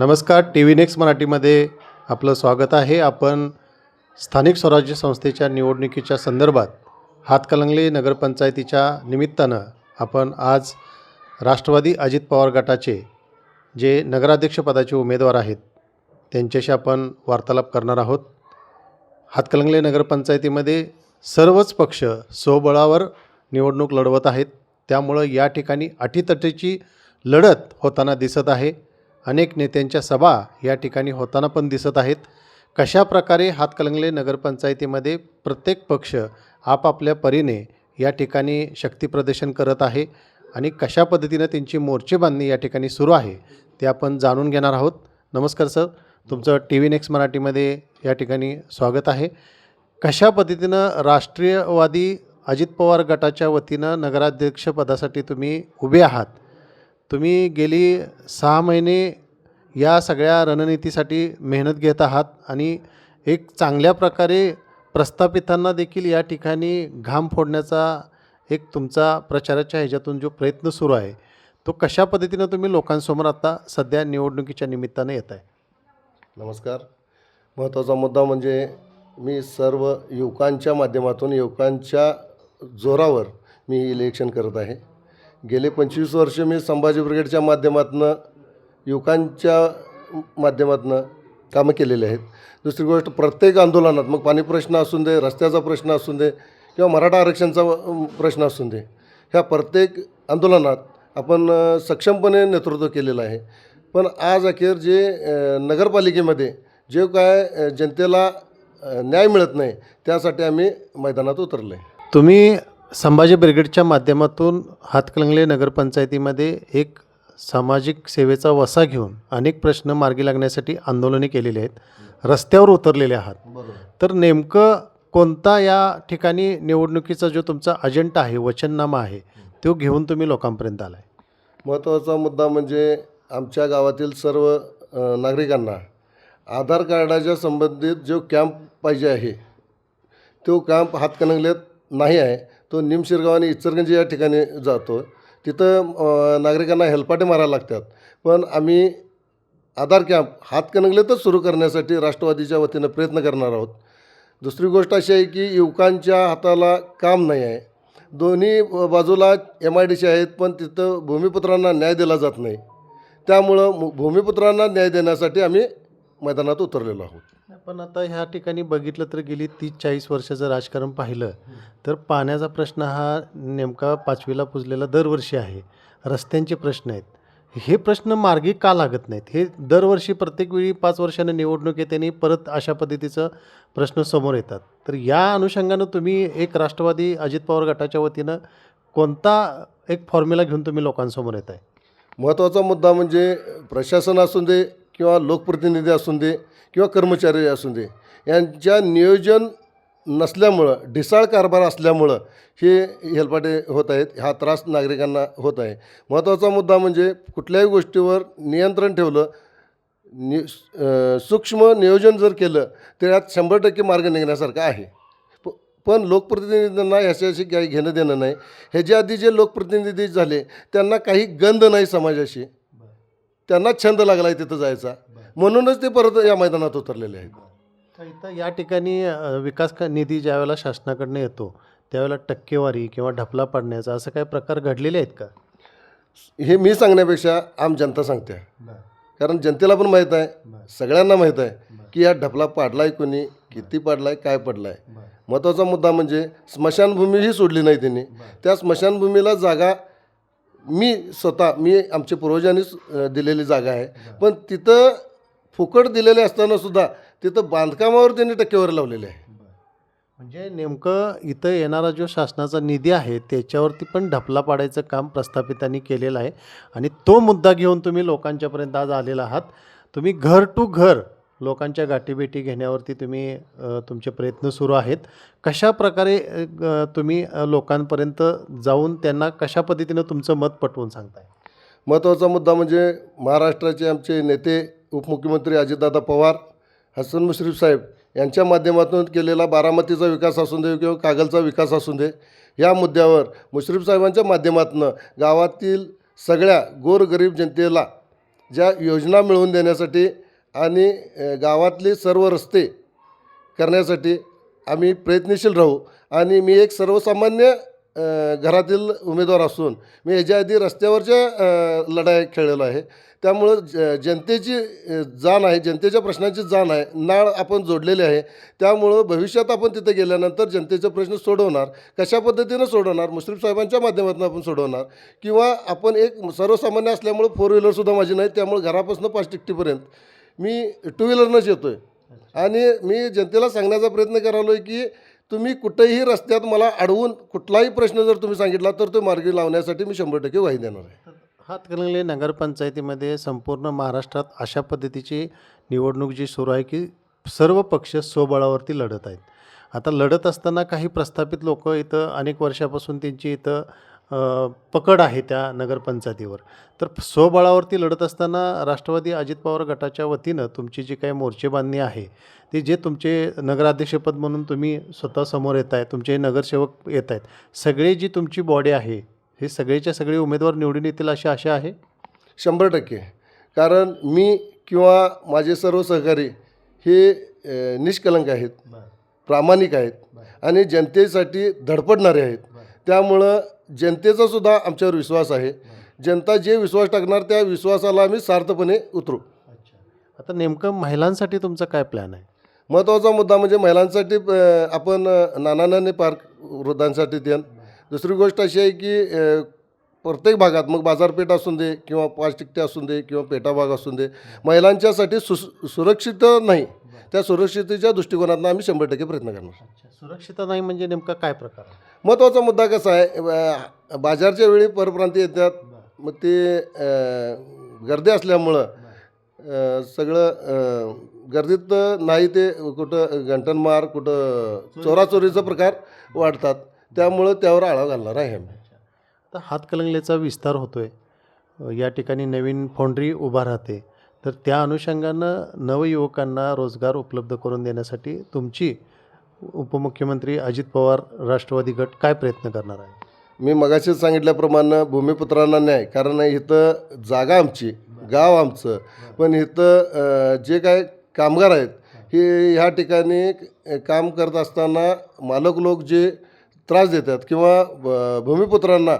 नमस्कार T V next मराठीमध्ये आपलं स्वागत आहे. आपण स्थानिक स्वराज्य संस्थेच्या निवडणुकीच्या संदर्भात हातकलंगले नगरपंचायतीच्या निमित्तानं आपण आज राष्ट्रवादी अजित पवार गटाचे जे नगराध्यक्षपदाचे उमेदवार आहेत त्यांच्याशी आपण वार्तालाप करणार आहोत. हातकलंगले नगरपंचायतीमध्ये सर्वच पक्ष स्वबळावर निवडणूक लढवत आहेत. त्यामुळं या ठिकाणी अटीतटीची लढत होताना दिसत आहे. अनेक नेत्यांच्या सभा या ठिकाणी होताना पण दिसत आहेत. कशा प्रकारे हातकलंगले नगरपंचायतीमध्ये प्रत्येक पक्ष आपापल्या परीने या ठिकाणी शक्तीप्रदर्शन करत आहे आणि कशा पद्धतीनं त्यांची मोर्चे बांधणी या ठिकाणी सुरू आहे ते आपण जाणून घेणार आहोत. नमस्कार सर तुमचं टी व्ही नेक्स्ट मराठीमध्ये या ठिकाणी स्वागत आहे. कशा पद्धतीनं राष्ट्रीयवादी अजित पवार गटाच्या वतीनं नगराध्यक्षपदासाठी तुम्ही उभे आहात? तुम्ही गेली सहा महिने या सगळ्या रणनीतीसाठी मेहनत घेत आहात आणि एक चांगल्या प्रकारे प्रस्थापितांना देखील या ठिकाणी घाम फोडण्याचा एक तुमचा प्रचाराच्या ह्याच्यातून जो प्रयत्न सुरू आहे तो कशा पद्धतीनं तुम्ही लोकांसमोर आता सध्या निवडणुकीच्या निमित्तानं येत आहे? नमस्कार. महत्त्वाचा मुद्दा म्हणजे मी सर्व युवकांच्या माध्यमातून युवकांच्या जोरावर मी इलेक्शन करत आहे. गेले पंचवीस वर्ष मी संभाजी ब्रिगेडच्या माध्यमातून युवकांच्या माध्यमातून कामं केलेली आहेत. दुसरी गोष्ट प्रत्येक आंदोलनात मग पाणी प्रश्न असून दे रस्त्याचा प्रश्न असून दे किंवा मराठा आरक्षणचा प्रश्न असून दे ह्या प्रत्येक आंदोलनात आपण सक्षमपणे नेतृत्व केलेलं आहे. पण आज अखेर जे नगरपालिकेमध्ये जे काय जनतेला न्याय मिळत नाही त्यासाठी आम्ही मैदानात उतरलो आहे तुम्ही संभाजी ब्रिगेडच्या माध्यमातून हातकलंगले नगरपंचायतीमध्ये एक सामाजिक सेवेचा वसा घेऊन अनेक प्रश्न मार्गी लागण्यासाठी आंदोलने केलेली आहेत. रस्त्यावर उतरलेले आहात. तर नेमकं कोणता या ठिकाणी निवडणुकीचा जो तुमचा अजेंडा आहे वचननामा आहे तो घेऊन तुम्ही लोकांपर्यंत आलाय? महत्त्वाचा मुद्दा म्हणजे आमच्या गावातील सर्व नागरिकांना आधार कार्डाच्या संबंधित जो कॅम्प पाहिजे आहे तो कॅम्प हातकणंगल्यात नाही आहे. तो निमशिरगाव आणि इचरगंजी या ठिकाणी जातो. तिथं नागरिकांना हेलपाटे मारायला लागतात. पण आम्ही आधार कॅम्प हातकणंगलेतच सुरू करण्यासाठी राष्ट्रवादीच्या वतीनं प्रयत्न करणार आहोत. दुसरी गोष्ट अशी आहे की युवकांच्या हाताला काम नाही आहे. दोन्ही बाजूला एम आय डी सी आहेत पण तिथं भूमिपुत्रांना न्याय दिला जात नाही. त्यामुळं भूमिपुत्रांना न्याय देण्यासाठी आम्ही मैदानात उतरलेलो आहोत. पण आता ह्या ठिकाणी बघितलं तर गेली तीस चाळीस वर्षाचं राजकारण पाहिलं तर पाण्याचा प्रश्न हा नेमका पाचवीला पुजलेला दरवर्षी आहे. रस्त्यांचे प्रश्न आहेत. हे प्रश्न मार्गी का लागत नाहीत? हे दरवर्षी प्रत्येक वेळी पाच वर्षाने निवडणूक येते आणि परत अशा पद्धतीचं प्रश्न समोर येतात. तर या अनुषंगानं तुम्ही एक राष्ट्रवादी अजित पवार गटाच्या वतीनं कोणता एक फॉर्म्युला घेऊन तुम्ही लोकांसमोर येत आहे महत्त्वाचा मुद्दा म्हणजे प्रशासन असून दे किंवा लोकप्रतिनिधी असून दे किंवा कर्मचारी असू दे यांच्या नियोजन नसल्यामुळं ढिसाळ कारभार असल्यामुळं हे हेलपाटे होत आहेत हा त्रास नागरिकांना होत आहे. महत्त्वाचा मुद्दा म्हणजे कुठल्याही गोष्टीवर नियंत्रण ठेवलं नि सूक्ष्म नियोजन जर केलं तर यात शंभर टक्के मार्ग निघण्यासारखा आहे. प- पण लोकप्रतिनिधींना याच्याशी काही घेणं देणं नाही. ह्याच्या आधी जे लोकप्रतिनिधी झाले त्यांना काही गंध नाही समाजाशी. त्यांना छंद लागला आहे तिथं जायचा. म्हणूनच ते परत या मैदानात उतरलेले आहेत. तर इथं या ठिकाणी विकास का निधी ज्यावेळेला शासनाकडनं येतो त्यावेळेला टक्केवारी किंवा ढपला पाडण्याचा असं काही प्रकार घडलेले आहेत का? हे मी सांगण्यापेक्षा आम जनता सांगते. कारण जनतेला पण माहीत आहे सगळ्यांना माहीत आहे की या ढपला पाडलाय कोणी किती पाडलाय काय पडलाय. महत्त्वाचा मुद्दा म्हणजे स्मशानभूमीही सोडली नाही त्यांनी. त्या स्मशानभूमीला जागा मी स्वतः मी आमच्या पूर्वजांनीच दिलेली जागा आहे. पण तिथं फुकट दिलेले असताना सुद्धा तिथं बांधकामावर त्यांनी टक्केवारी लावलेली आहे. म्हणजे नेमकं इथं येणारा जो शासनाचा निधी आहे त्याच्यावरती पण ढपला पाडायचं काम प्रस्थापितांनी केलेलं आहे. आणि तो मुद्दा घेऊन तुम्ही लोकांच्यापर्यंत आज आलेला आहात. तुम्ही घर टू घर लोकांच्या गाठीभेटी घेण्यावरती तुम्ही अ, तुमचे प्रयत्न सुरू आहेत. कशा प्रकारे अ, ग- तुम्ही अ, लोकांपर्यंत जाऊन त्यांना कशा पद्धतीनं तुमचं मत पटवून सांगताय? महत्त्वाचा मुद्दा म्हणजे महाराष्ट्राचे आमचे नेते उपमुख्यमंत्री अजितदादा पवार हसन मुश्रीफ साहेब यांच्या माध्यमातून केलेला बारामतीचा विकास असून दे किंवा कागलचा विकास असून दे या मुद्द्यावर मुश्रीफ साहेबांच्या माध्यमातून गावातील सगळ्या गोरगरीब जनतेला ज्या योजना मिळवून देण्यासाठी आणि गावातले सर्व रस्ते करण्यासाठी आम्ही प्रयत्नशील राहू आणि मी एक सर्वसामान्य घरातील उमेदवार असून मी याच्या आधी रस्त्यावरच्या लढाई खेळलेलो आहे. त्यामुळं ज जनतेची जाण आहे जनतेच्या प्रश्नांची जाण आहे नाळ आपण जोडलेली आहे. त्यामुळं भविष्यात आपण तिथे गेल्यानंतर जनतेचे प्रश्न सोडवणार कशा पद्धतीनं सोडवणार मुश्रीफ साहेबांच्या माध्यमातून आपण सोडवणार किंवा आपण एक सर्वसामान्य असल्यामुळं फोर व्हीलरसुद्धा माझी नाही त्यामुळं घरापासून पाच टिकटीपर्यंत. मी टू व्हीलरनंच येतो आहे आणि मी जनतेला सांगण्याचा प्रयत्न करालो आहे की तुम्ही कुठेही रस्त्यात मला अडवून कुठलाही प्रश्न जर तुम्ही सांगितला तर तो मार्गी लावण्यासाठी मी शंभर टक्के वाही देणार आहे. हातकणंगले नगरपंचायतीमध्ये संपूर्ण महाराष्ट्रात अशा पद्धतीची निवडणूक जी सुरू आहे की सर्व पक्ष स्वबळावरती लढत आहेत. आता लढत असताना काही प्रस्थापित लोक इथं अनेक वर्षापासून त्यांची इथं पकड आहे त्या नगरपंचायतीवर. तर स्वबळावरती लढत असताना राष्ट्रवादी अजित पवार गटाच्या वतीनं तुमची जी काही मोर्चेबांधणी आहे ती जे तुमचे नगराध्यक्षपद म्हणून तुम्ही स्वतः समोर येत आहे तुमचे नगरसेवक येत आहेत सगळे जी तुमची बॉडी आहे हे सगळेच्या सगळे उमेदवार निवडून येतील अशी आशा आहे? शंभर टक्के. कारण मी किंवा माझे सर्व सहकारी हे निष्कलंक आहेत प्रामाणिक आहेत आणि जनतेसाठी धडपडणारे आहेत. त्यामुळं जनतेचा सुद्धा आमच्यावर विश्वास आहे. जनता जे विश्वास टाकणार त्या विश्वासाला आम्ही सार्थपणे उतरू. आता नेमकं महिलांसाठी तुमचा काय प्लॅन आहे? महत्त्वाचा मुद्दा म्हणजे महिलांसाठी अ, आपण अ, नानानाने पार्क वृद्धांसाठी द्याल दुसरी गोष्ट अशी आहे की अ, प्रत्येक भागात मग बाजारपेठ असून दे किंवा पाच टिकटे असून दे किंवा पेटा भाग असून दे महिलांच्यासाठी सु सुरक्षित नाही. त्या सुरक्षितेच्या दृष्टिकोनातून आम्ही शंभर टक्के प्रयत्न करणार. सुरक्षितता नाही म्हणजे नेमका काय प्रकार आहे? महत्त्वाचा मुद्दा कसा आहे? बाजारच्या वेळी परप्रांती येतात. मग ते गर्दी असल्यामुळं सगळं गर्दीत नाही ते कुठं घंटनमार कुठं चोराचोरीचा प्रकार वाढतात. त्यामुळं त्यावर आळा घालणार आहे आम्ही. आता हातकलंगलेचा विस्तार होतो आहे या ठिकाणी नवीन फाउंड्री उभा राहते. तर त्या अनुषंगानं नवयुवकांना रोजगार उपलब्ध करून देण्यासाठी तुमची उपमुख्यमंत्री अजित पवार राष्ट्रवादी गट काय प्रयत्न करणार आहे मी मगाशीच सांगितल्याप्रमाणे भूमिपुत्रांना न्याय कारण इथं जागा आमची गाव आमचं. पण इथं जे काय कामगार आहेत हे ह्या ठिकाणी काम करत असताना मालक लोक जे त्रास देतात किंवा भूमिपुत्रांना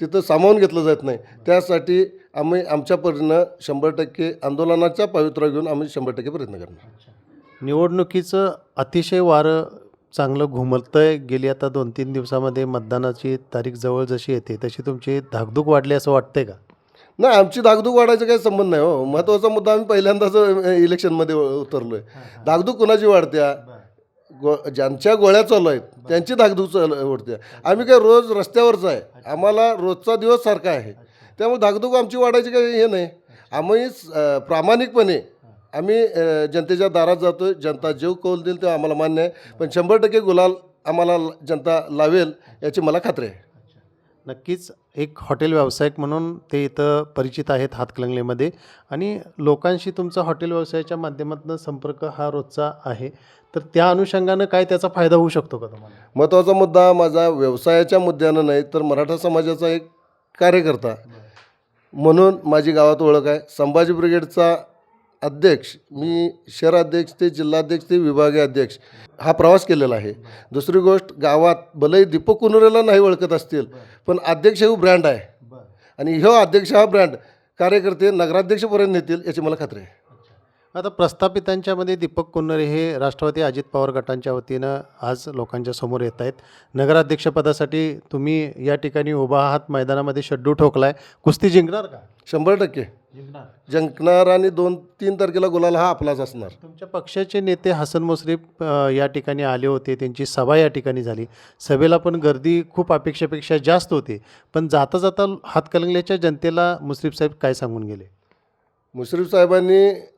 तिथं सामावून घेतलं जात नाही त्यासाठी आम्ही आमच्या परीनं शंभर टक्के आंदोलनाच्या पावित्र्य घेऊन आम्ही शंभर टक्के प्रयत्न करणार. निवडणुकीचं अतिशय वारं चांगलं घुमलतं आहे गेली आता दोन तीन दिवसामध्ये मतदानाची तारीख जवळ जशी येते तशी तुमची धाकधूक वाढली असं वाटतंय का? नाही आमची धाकधूक वाढायचा काही संबंध नाही हो. महत्त्वाचा मुद्दा आम्ही पहिल्यांदाच इलेक्शनमध्ये उतरलो आहे धाकधूक कुणाची वाढत्या? गो ज्यांच्या गोळ्या चालू आहेत त्यांची धाकधूक चालू वाढते आम्ही काय रोज रस्त्यावरच आहे. आम्हाला रोजचा दिवस सारखा आहे. त्यामुळे धाकधूक आमची वाढायची काही हे नाही. आम्ही प्रामाणिकपणे आम्ही जनतेच्या दारात जातो आहे जनता जेव कौल देईल ते आम्हाला मान्य आहे. पण शंभर टक्के गुलाल आम्हाला जनता लावेल याची मला खात्री आहे. नक्कीच एक हॉटेल व्यावसायिक म्हणून ते इथं परिचित आहेत हातकलंगलेमध्ये आणि लोकांशी तुमचा हॉटेल व्यवसायाच्या माध्यमातून संपर्क हा रोजचा आहे. तर त्या अनुषंगानं काय त्याचा फायदा होऊ शकतो का तुम्हाला? महत्त्वाचा मुद्दा माझा व्यवसायाच्या मुद्द्यानं नाही तर मराठा समाजाचा एक कार्यकर्ता. म्हणून माझी गावात ओळख आहे. संभाजी ब्रिगेडचा अध्यक्ष मी शहराध्यक्ष ते जिल्हाध्यक्ष ते विभागीय अध्यक्ष हा प्रवास केलेला आहे. दुसरी गोष्ट गावात भलेही दीपक कुनुरेला नाही ओळखत असतील पण अध्यक्ष हे ब्रँड आहे. आणि ह्यो अध्यक्ष हा ब्रँड कार्यकर्ते नगराध्यक्षपर्यंत नेतील याची मला खात्री आहे. आता प्रस्थापितांच्यामध्ये दीपक कुन्नरे हे राष्ट्रवादी अजित पवार गटांच्या वतीनं आज लोकांच्या समोर येत आहेत. नगराध्यक्षपदासाठी तुम्ही या ठिकाणी उभा आहात मैदानामध्ये शड्डू ठोकला आहे कुस्ती जिंकणार का? शंभर टक्के. जिंकणार. जिंकणार आणि दोन तीन तारखेला गुलाल हा आपलाच असणार. तुमच्या पक्षाचे नेते हसन मुश्रीफ अ, या ठिकाणी आले होते त्यांची सभा या ठिकाणी झाली. सभेला पण गर्दी खूप अपेक्षेपेक्षा जास्त होती. पण जाता जाता हातकलंगल्याच्या जनतेला मुश्रीफ साहेब काय सांगून गेले? मुश्रीफ साहेबांनी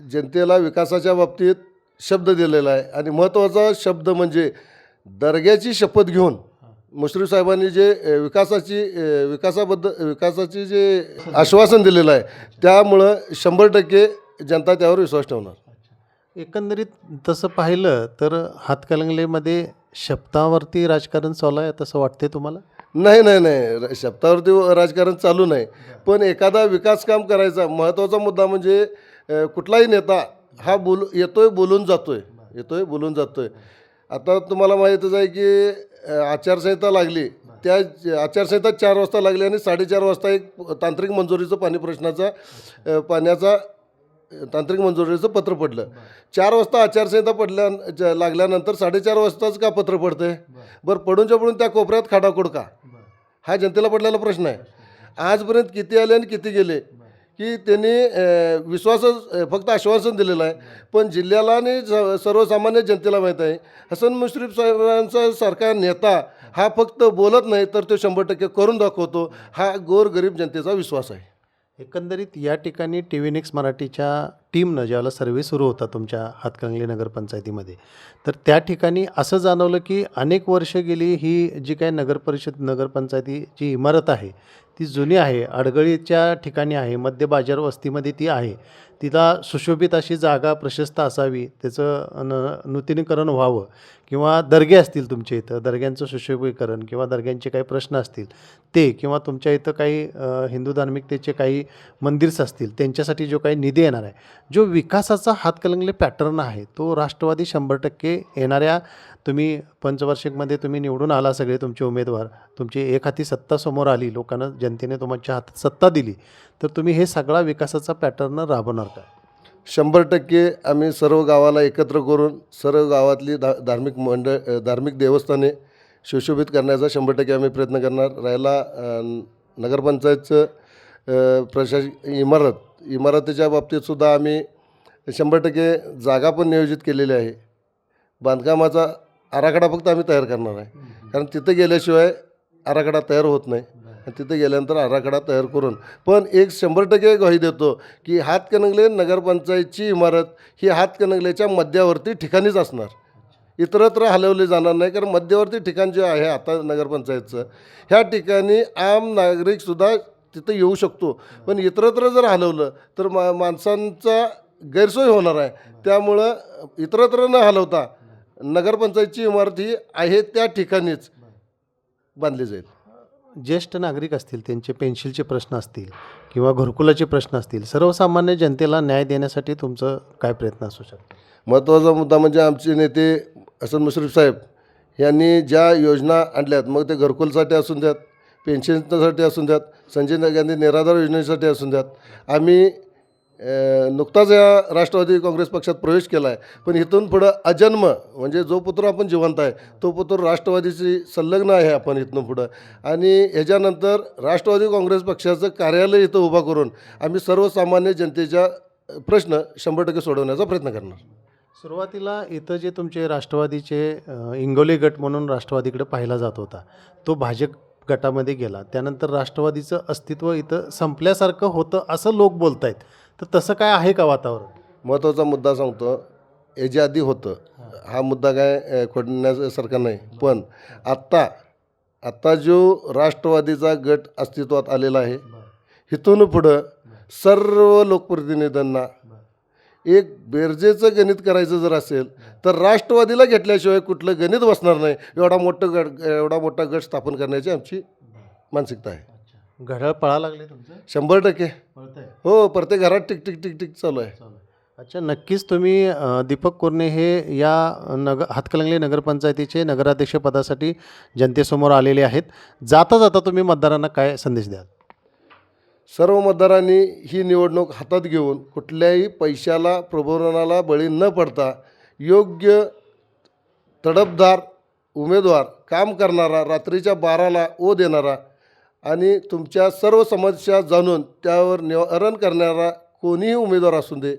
जनतेला विकासाच्या बाबतीत शब्द दिलेला आहे. आणि महत्त्वाचा शब्द म्हणजे दर्ग्याची शपथ घेऊन मुश्रीफ साहेबांनी जे विकासाची विकासाबद्दल विकासाची जे आश्वासन दिलेलं आहे त्यामुळं शंभर टक्के जनता त्यावर विश्वास ठेवणार. एकंदरीत तसं पाहिलं तर हातकलंगलेमध्ये शब्दावरती राजकारण चालू आहे तसं वाटते तुम्हाला? नाही नाही नाही. शब्दावरती राजकारण चालू नाही. पण एखादा विकास काम करायचा महत्त्वाचा मुद्दा म्हणजे कुठलाही नेता हा बोल येतोय बोलून जातोय. येतोय बोलून जातोय. आता तुम्हाला माहीतच आहे की आचारसंहिता लागली. त्या आचारसंहिता चार वाजता लागली आणि साडेचार वाजता एक तांत्रिक मंजुरीचं पाणी प्रश्नाचा पाण्याचा तांत्रिक मंजुरीचं पत्र पडलं. चार वाजता आचारसंहिता पडल्या लागल्यानंतर साडेचार वाजताच का पत्र पडतंय? बरं पडूनच्या पडून त्या कोपऱ्यात खाडाखोड का? हा जनतेला पडलेला प्रश्न आहे. आजपर्यंत किती आले आणि किती गेले? की त्यांनी विश्वासच फक्त आश्वासन दिलेलं आहे. पण जिल्ह्याला आणि स- सर्वसामान्य जनतेला माहीत आहे हसन मुश्रीफ साहेबांचा सारखा नेता हा फक्त बोलत नाही तर तो शंभर टक्के करून दाखवतो. हा गोरगरीब जनतेचा विश्वास आहे. एकंदरीत या ठिकाणी टी व्ही नेक्स मराठीच्या टीमनं ज्यावेळेला सर्वे सुरू होता तुमच्या हातकंगले नगरपंचायतीमध्ये तर त्या ठिकाणी असं जाणवलं की अनेक वर्ष गेली ही जी काय नगरपरिषद नगरपंचायतीची इमारत आहे ती जुनी आहे अडगळीच्या ठिकाणी आहे मध्य बाजार वस्तीमध्ये ती आहे तिला सुशोभित अशी जागा प्रशस्त असावी त्याचं न नूतनीकरण व्हावं किंवा दर्गे असतील तुमच्या इथं दर्ग्यांचं सुशोभीकरण किंवा दर्ग्यांचे काही प्रश्न असतील ते किंवा तुमच्या इथं काही हिंदू धार्मिकतेचे काही मंदिर्स असतील त्यांच्यासाठी जो काही निधी येणार आहे जो विकासाचा हातकलंगले पॅटर्न आहे तो राष्ट्रवादी शंभर टक्के येणाऱ्या तुम्ही पंचवार्षिकमध्ये तुम्ही निवडून आला सगळे तुमचे उमेदवार तुमची एक हाती सत्ता समोर आली लोकांना जनतेने तुमच्या हातात सत्ता दिली तर तुम्ही हे सगळा विकासाचा पॅटर्न राबवणार का शंभर टक्के आम्ही सर्व गावाला एकत्र करून सर्व गावातली धा धार्मिक मंडळ धार्मिक देवस्थाने सुशोभित करण्याचा शंभर टक्के आम्ही प्रयत्न करणार. राहायला नगरपंचायतचं प्रशासक इमारत इमारतीच्या बाबतीतसुद्धा आम्ही शंभर टक्के जागा पण नियोजित केलेली आहे. बांधकामाचा आराखडा फक्त आम्ही तयार करणार आहे. कारण तिथं गेल्याशिवाय आराखडा तयार होत नाही. आणि तिथे गेल्यानंतर आराखडा तयार करून पण एक शंभर टक्के ग्वाही देतो की हातकणंगले नगरपंचायतची इमारत ही हातकणंगलेच्या मध्यावर्ती ठिकाणीच असणार. इतरत्र हलवले जाणार नाही कारण मध्यवर्ती ठिकाण जे आहे आता नगरपंचायतचं ह्या ठिकाणी आम नागरिकसुद्धा तिथं येऊ शकतो. पण इतरत्र जर हलवलं तर मा माणसांचा गैरसोय होणार आहे. त्यामुळं इतरत्र न हलवता नगरपंचायतची इमारत ही आहे त्या ठिकाणीच बांधली जाईल. ज्येष्ठ नागरिक असतील त्यांचे पेन्शिलचे प्रश्न असतील किंवा घरकुलाचे प्रश्न असतील सर्वसामान्य जनतेला न्याय देण्यासाठी तुमचं काय प्रयत्न असू शकतो? महत्त्वाचा मुद्दा म्हणजे आमचे नेते हसन मुश्रीफ साहेब यांनी ज्या योजना आणल्यात मग ते घरकुलसाठी असून द्यात. पेन्शनसाठी असून द्यात संजय गांधी निराधार योजनेसाठी असून द्यात. आम्ही नुकताच या राष्ट्रवादी काँग्रेस पक्षात प्रवेश केला आहे पण इथून पुढं अजन्म म्हणजे जो पुत्र आपण जिवंत आहे तो पुत्र राष्ट्रवादीशी संलग्न आहे आपण इथून पुढं. आणि ह्याच्यानंतर राष्ट्रवादी काँग्रेस पक्षाचं कार्यालय इथं उभा करून आम्ही सर्वसामान्य जनतेच्या प्रश्न शंभर टक्के सोडवण्याचा प्रयत्न करणार. सुरुवातीला इथं जे तुमचे राष्ट्रवादीचे इंगोली गट म्हणून राष्ट्रवादीकडे पाहिला जात होता तो भाजप गटामध्ये गेला. त्यानंतर राष्ट्रवादीचं अस्तित्व इथं संपल्यासारखं होतं असं लोक बोलत आहेत तर तसं काय आहे का वातावरण? महत्त्वाचा मुद्दा सांगतो. याच्या आधी होतं हा मुद्दा काय खोडण्यासारखा नाही. पण आत्ता आत्ता जो राष्ट्रवादीचा गट अस्तित्वात आलेला आहे इथून पुढं सर्व लोकप्रतिनिधींना एक बेरजेचं गणित करायचं जर असेल तर राष्ट्रवादीला घेतल्याशिवाय कुठलं गणित बसणार नाही. एवढा मोठं गट एवढा मोठा गट स्थापन करण्याची आमची मानसिकता आहे. घड्याळ पळा लागले तुमचं? शंभर टक्के. हो प्रत्येक घरात टिक टिक टिक टिक चालू आहे. अच्छा नक्कीच तुम्ही दीपक कोरणे हे या नग हातकलंगले नगरपंचायतीचे नगराध्यक्षपदासाठी जनतेसमोर आलेले आहेत. जाता जाता तुम्ही मतदारांना काय संदेश द्याल? सर्व मतदारांनी ही निवडणूक हातात घेऊन कुठल्याही पैशाला प्रबोधनाला बळी न पडता योग्य तडफदार उमेदवार काम करणारा रात्रीच्या बाराला ओ देणारा आणि तुमच्या सर्व समस्या जाणून त्यावर निवारण करणारा कोणीही उमेदवार असू दे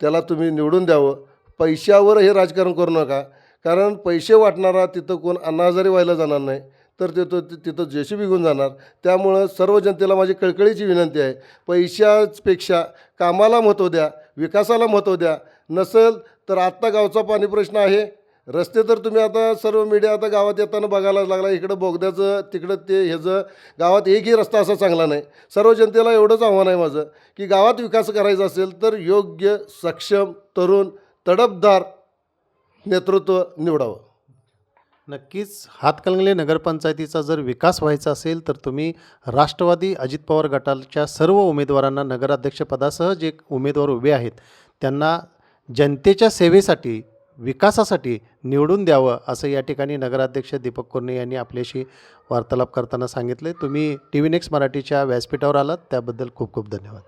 त्याला तुम्ही निवडून द्यावं. पैशावर हे राजकारण करू नका. कारण पैसे वाटणारा तिथं कोण अनाजारी व्हायला जाणार नाही. तर तिथं तिथं जेशी घेऊन जाणार. त्यामुळं सर्व जनतेला माझी कळकळीची विनंती आहे. पैशापेक्षा कामाला महत्त्व द्या विकासाला महत्त्व द्या. नसेल तर आत्ता गावचा पाणी प्रश्न आहे. रस्ते तर तुम्ही आता सर्व मीडिया आता गावात येताना बघायला लागला इकडं बोगद्याचं तिकडं ते ह्याचं. गावात एकही रस्ता असा चांगला नाही. सर्व जनतेला एवढंच आव्हान आहे माझं की गावात विकास करायचा असेल तर योग्य सक्षम तरुण तडपदार नेतृत्व निवडावं. नक्कीच हातकलंगले नगरपंचायतीचा जर विकास व्हायचा असेल तर तुम्ही राष्ट्रवादी अजित पवार गटाच्या सर्व उमेदवारांना नगराध्यक्षपदासह जे उमेदवार उभे आहेत त्यांना जनतेच्या सेवेसाठी विकासासाठी निवडून द्यावं असं या ठिकाणी नगराध्यक्ष दीपक कुर्णे यांनी आपल्याशी वार्तालाप करताना सांगितले तुम्ही टी व्ही नेक्स्ट मराठीच्या व्यासपीठावर आलात त्याबद्दल खूप खूप धन्यवाद.